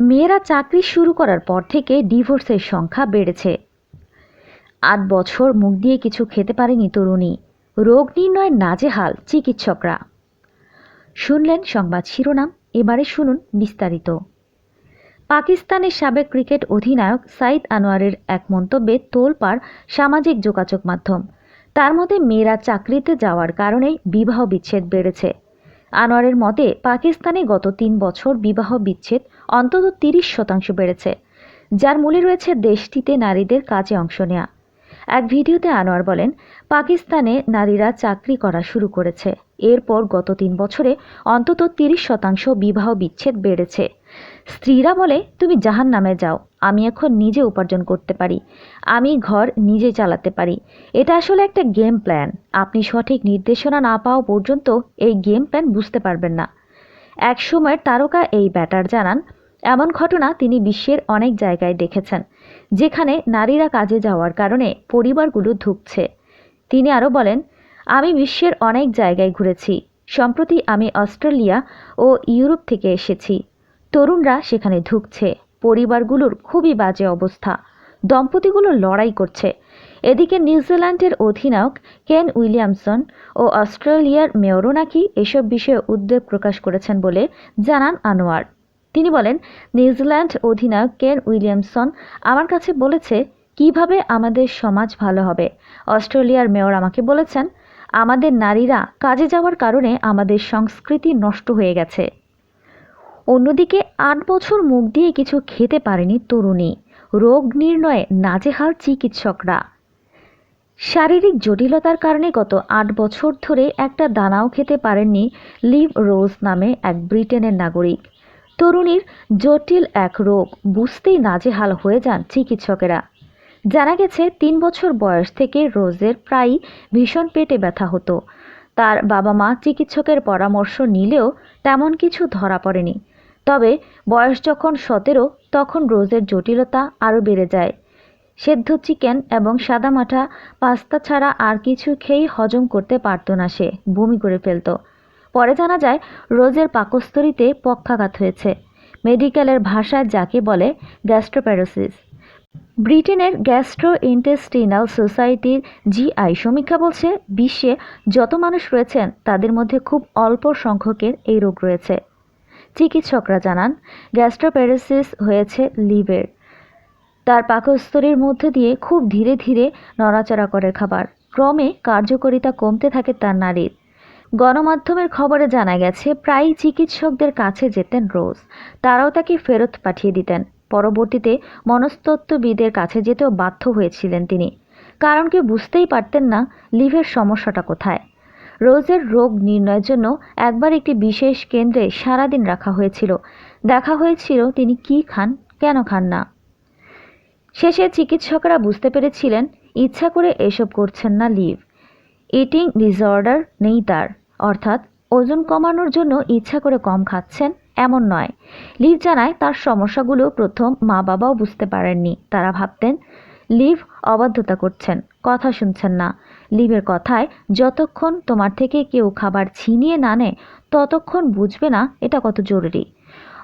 মেয়েরা চাকরি শুরু করার পর থেকে ডিভোর্সের সংখ্যা বেড়েছে। আট বছর মুখ দিয়ে কিছু খেতে পারেনি তরুণী। রোগ নির্ণয় নাজেহাল চিকিৎসকরা। শুনলেন সংবাদ শিরোনাম, এবারে শুনুন বিস্তারিত। পাকিস্তানের সাবেক ক্রিকেট অধিনায়ক সাইদ আনোয়ারের এক মন্তব্যে তোলপাড় সামাজিক যোগাযোগ মাধ্যম। তার মধ্যে মেয়েরা চাকরিতে যাওয়ার কারণেই বিবাহ বিচ্ছেদ বেড়েছে। আনোয়ারের মতে, পাকিস্তানে গত তিন বছর বিবাহ বিচ্ছেদ অন্তত তিরিশ শতাংশ বেড়েছে, যার মূলে রয়েছে দেশটিতে নারীদের কাজে অংশ নেওয়া এক ভিডিওতে আনোয়ার বলেন, পাকিস্তানে নারীরা চাকরি করা শুরু করেছে। এরপর গত তিন বছরে অন্তত তিরিশ শতাংশ বিবাহ বিচ্ছেদ বেড়েছে। স্ত্রীরা বলে, তুমি জাহান নামে যাও। আমি এখন নিজে উপার্জন করতে পারি। আমি ঘর নিজে চালাতে পারি। এটা আসলে একটা গেম প্ল্যান আপনি সঠিক নির্দেশনা না পাওয়া পর্যন্ত এই গেম প্ল্যান বুঝতে পারবেন না। এক সময়ের তারকা এই ব্যাটার জানান, এমন ঘটনা তিনি বিশ্বের অনেক জায়গায় দেখেছেন, যেখানে নারীরা কাজে যাওয়ার কারণে পরিবারগুলো ধুঁকছে। তিনি আরও বলেন, আমি বিশ্বের অনেক জায়গায় ঘুরেছি। সম্প্রতি আমি অস্ট্রেলিয়া ও ইউরোপ থেকে এসেছি। তরুণরা সেখানে ধুঁকছে। পরিবারগুলোর খুবই বাজে অবস্থা। দম্পতিগুলো লড়াই করছে। এদিকে নিউজিল্যান্ডের অধিনায়ক কেন উইলিয়ামসন ও অস্ট্রেলিয়ার মেয়রও নাকি এসব বিষয়ে উদ্বেগ প্রকাশ করেছেন বলে জানান আনোয়ার। তিনি বলেন নিউজিল্যান্ড অধিনায়ক কেন উইলিয়ামসন আমার কাছে বলেছে, কীভাবে আমাদের সমাজ ভালো হবে? অস্ট্রেলিয়ার মেয়র আমাকে বলেছেন, আমাদের নারীরা কাজে যাওয়ার কারণে আমাদের সংস্কৃতি নষ্ট হয়ে গেছে। অন্যদিকে আট বছর মুখ দিয়ে কিছু খেতে পারেনি তরুণী। রোগ নির্ণয়ে নাজেহাল চিকিৎসকরা। শারীরিক জটিলতার কারণে গত আট বছর ধরে একটা দানাও খেতে পারেননি লিভ রোজ নামে এক ব্রিটেনের নাগরিক। তরুণীর জটিল এক রোগ বুঝতেই নাজেহাল হয়ে যান চিকিৎসকেরা। জানা গেছে, তিন বছর বয়স থেকে রোজের প্রায়ই ভীষণ পেটে ব্যথা হতো। তার বাবা মা চিকিৎসকের পরামর্শ নিলেও তেমন কিছু ধরা পড়েনি। বয়স যখন সতেরো, তখন রোজের জটিলতা আরও বেড়ে যায়। সেদ্ধ চিকেন এবং সাদামাঠা পাস্তা ছাড়া আর কিছু খেয়েই হজম করতে পারত না সে, বমি করে ফেলত। পরে জানা যায়, রোজের পাকস্থলিতে পক্ষাঘাত হয়েছে। মেডিকেলের ভাষায় যাকে বলে গ্যাস্ট্রোপ্যারোসিস ব্রিটেনের গ্যাস্ট্রো ইন্টেস্টিনাল সোসাইটির জিআই সমীক্ষা বলছে, বিশ্বে যত মানুষ রয়েছেন, তাদের মধ্যে খুব অল্প সংখ্যকের এই রোগ রয়েছে। চিকিৎসকরা জানান গ্যাস্ট্রোপ্যারোসিস হয়েছে লিভের। তার পাকস্থলীর মধ্যে দিয়ে খুব ধীরে ধীরে নড়াচড়া করে খাবার। ক্রমে কার্যকারিতা কমতে থাকে তার নারীর। গণমাধ্যমের খবরে জানা গেছে, প্রায়ই চিকিৎসকদের কাছে যেতেন রোজ। তারাও তাকে ফেরত পাঠিয়ে দিতেন। পরবর্তীতে মনস্তত্ত্ববিদের কাছে যেতেও বাধ্য হয়েছিলেন তিনি। কারণ কি বুঝতেই পারতেন না লিভের সমস্যাটা কোথায়। রোজের রোগ নির্ণয়ের জন্য একবার একটি বিশেষ কেন্দ্রে সারাদিন রাখা হয়েছিল। দেখা হয়েছিল তিনি কি খান, কেন খান না। শেষে চিকিৎসকরা বুঝতে পেরেছিলেন, ইচ্ছা করে এসব করছেন না লিভ। ইটিং ডিসঅর্ডার নেই তার, অর্থাৎ ওজন কমানোর জন্য ইচ্ছা করে কম খাচ্ছেন এমন নয়। লিভ জানায় তার সমস্যাগুলো প্রথম মা বাবাও বুঝতে পারেননি। তারা ভাবতেন লিভ অবাধ্যতা করছেন, কথা শুনছেন না। লিভের কথায়, যতক্ষণ তোমার থেকে কেউ খাবার ছিনিয়ে না নেয়, ততক্ষণ বুঝবে না এটা কত জরুরি।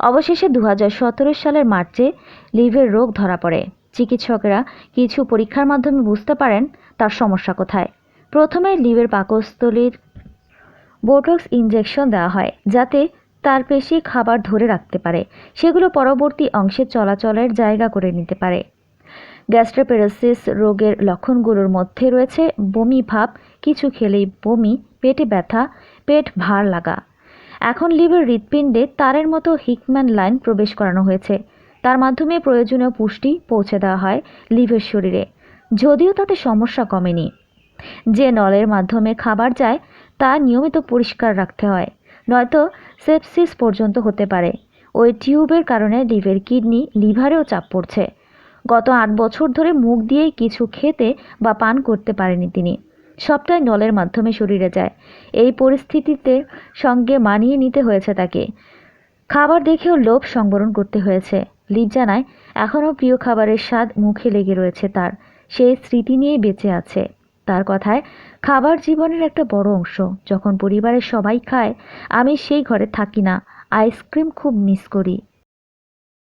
অবশেষে দু হাজার সতেরো সালের মার্চে লিভের রোগ ধরা পড়ে। চিকিৎসকেরা কিছু পরীক্ষার মাধ্যমে বুঝতে পারেন তার সমস্যা কোথায়। প্রথমে লিভের পাকস্থলীর বোটক্স ইনজেকশন দেওয়া হয়, যাতে তার পেশি খাবার ধরে রাখতে পারে। সেগুলো পরবর্তী অংশে চলাচলের জায়গা করে নিতে পারে। গ্যাস্ট্রোপেরোসিস রোগের লক্ষণগুলোর মধ্যে রয়েছে বমি ভাব, কিছু খেলেই বমি, পেটে ব্যথা, পেট ভার লাগা। এখন লিভার হৃৎপিণ্ডে তারের মতো হিকম্যান লাইন প্রবেশ করানো হয়েছে। তার মাধ্যমে প্রয়োজনীয় পুষ্টি পৌঁছে দেওয়া হয় লিভের শরীরে। যদিও তাতে সমস্যা কমেনি। যে নলের মাধ্যমে খাবার যায়, তা নিয়মিত পরিষ্কার রাখতে হয়। নয়তো সেপসিস পর্যন্ত হতে পারে। ওই টিউবের কারণে লিভের কিডনি লিভারেও চাপ পড়ছে। গত আট বছর ধরে মুখ দিয়েই কিছু খেতে বা পান করতে পারেনি তিনি। সবটাই নলের মাধ্যমে শরীরে যায়। এই পরিস্থিতিতে সঙ্গে মানিয়ে নিতে হয়েছে তাকে। খাবার দেখেও লোভ সংবরণ করতে হয়েছে। লিভ জানায় এখনও প্রিয় খাবারের স্বাদ মুখে লেগে রয়েছে তার। সেই স্মৃতি নিয়েই বেঁচে আছে। তার কথায়, খাবার জীবনের একটা বড় অংশ। যখন পরিবারের সবাই খায়, আমি সেই ঘরে থাকি না। আইসক্রিম খুব মিস করি।